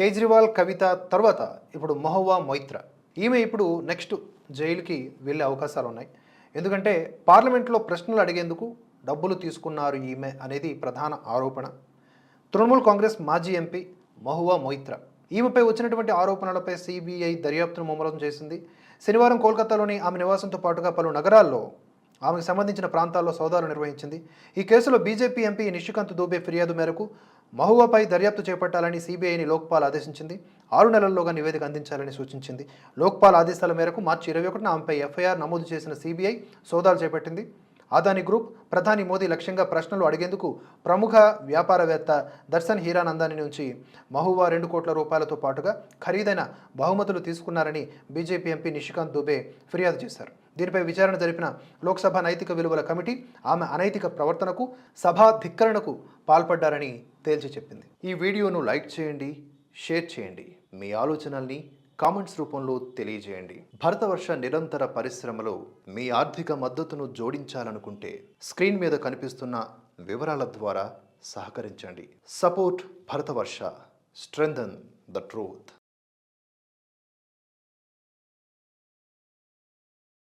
కేజ్రీవాల్ కవిత తర్వాత ఇప్పుడు మహువా మొయిత్రా. ఈమె ఇప్పుడు నెక్స్ట్ జైలుకి వెళ్ళే అవకాశాలు ఉన్నాయి ఎందుకంటే పార్లమెంట్లో ప్రశ్నలు అడిగేందుకు డబ్బులు తీసుకున్నారు ఈమె అనేది ప్రధాన ఆరోపణ. తృణమూల్ కాంగ్రెస్ మాజీ ఎంపీ మహువా మొయిత్రా. ఈమెపై వచ్చినటువంటి ఆరోపణలపై సిబిఐ దర్యాప్తును ముమ్మరం చేసింది. శనివారం కోల్కతాలోని ఆమె నివాసంతో పాటుగా పలు నగరాల్లో ఆమెకు సంబంధించిన ప్రాంతాల్లో సోదాలు నిర్వహించింది. ఈ కేసులో బీజేపీ ఎంపీ నిషికాంత్ దూబే ఫిర్యాదు మేరకు మహువాపై దర్యాప్తు చేపట్టాలని సిబిఐని లోక్పాల్ ఆదేశించింది. ఆరు నెలల్లోగా నివేదిక అందించాలని సూచించింది. లోక్పాల్ ఆదేశాల మేరకు మార్చి ఇరవై ఒకటిన ఆమెపై ఎఫ్ఐఆర్ నమోదు చేసిన సిబిఐ సోదాలు చేపట్టింది. అదాని గ్రూప్ ప్రధాని మోదీ లక్ష్యంగా ప్రశ్నలు అడిగేందుకు ప్రముఖ వ్యాపారవేత్త దర్శన్ హీరానందాని నుంచి మహువా రెండు కోట్ల రూపాయలతో పాటుగా ఖరీదైన బహుమతులు తీసుకున్నారని బీజేపీ ఎంపీ నిషికాంత్ దుబే ఫిర్యాదు చేశారు. దీనిపై విచారణ జరిపిన లోక్సభ నైతిక విలువల కమిటీ ఆమె అనైతిక ప్రవర్తనకు సభా ధిక్కరణకు పాల్పడ్డారని తేల్చి చెప్పింది. ఈ వీడియోను లైక్ చేయండి షేర్ చేయండి. మీ ఆలోచనల్ని కామెంట్స్ రూపంలో తెలియజేయండి. భరతవర్ష నిరంతర పరిశ్రమలో మీ ఆర్థిక మద్దతును జోడించాలనుకుంటే స్క్రీన్ మీద కనిపిస్తున్న వివరాల ద్వారా సహకరించండి. Support Bharatavarsha. Strengthen the truth.